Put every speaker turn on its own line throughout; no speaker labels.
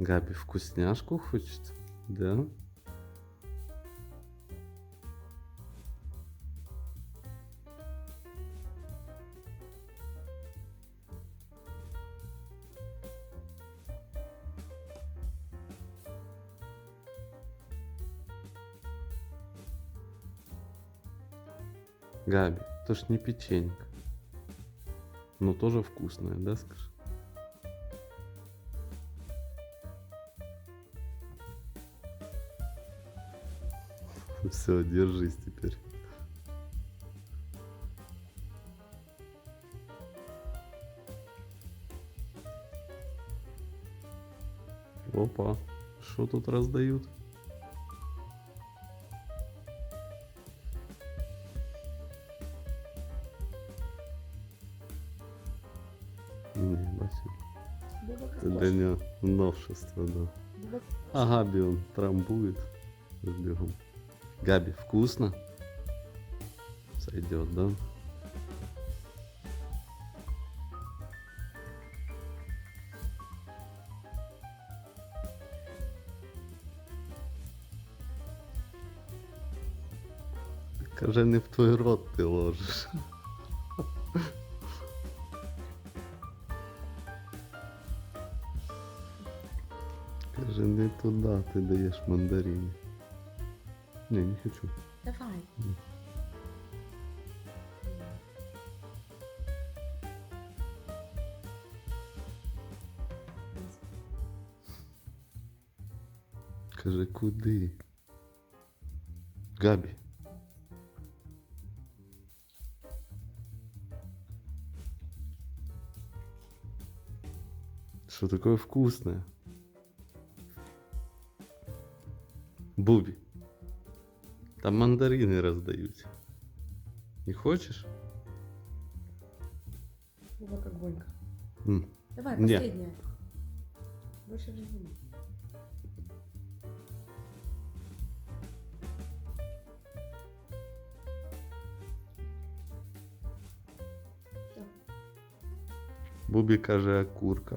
Габи вкусняшку хочет? Да? Габи, это ж не печенька. Но тоже вкусная, да, скажи? Все, держись теперь. Опа, что тут раздают? Это для него новшество, да.
Буба
А Габи он трамбует с бегом. Габи, вкусно? Сойдет, да? Каже, не в твій рот ти ложиш. Каже, не туди ти даєш мандарини. Не, не хочу.
Давай.
Ні. Каже, куди? Габі. Что такое вкусное? Буби. Там мандарины раздают. Не хочешь?
Буба как гонька.
М,
Давай,
Не.
последняя. Больше. Всё,
Бубі каже, курка.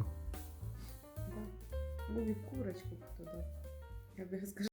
да. Бубе курочку туда. Я бы скажу.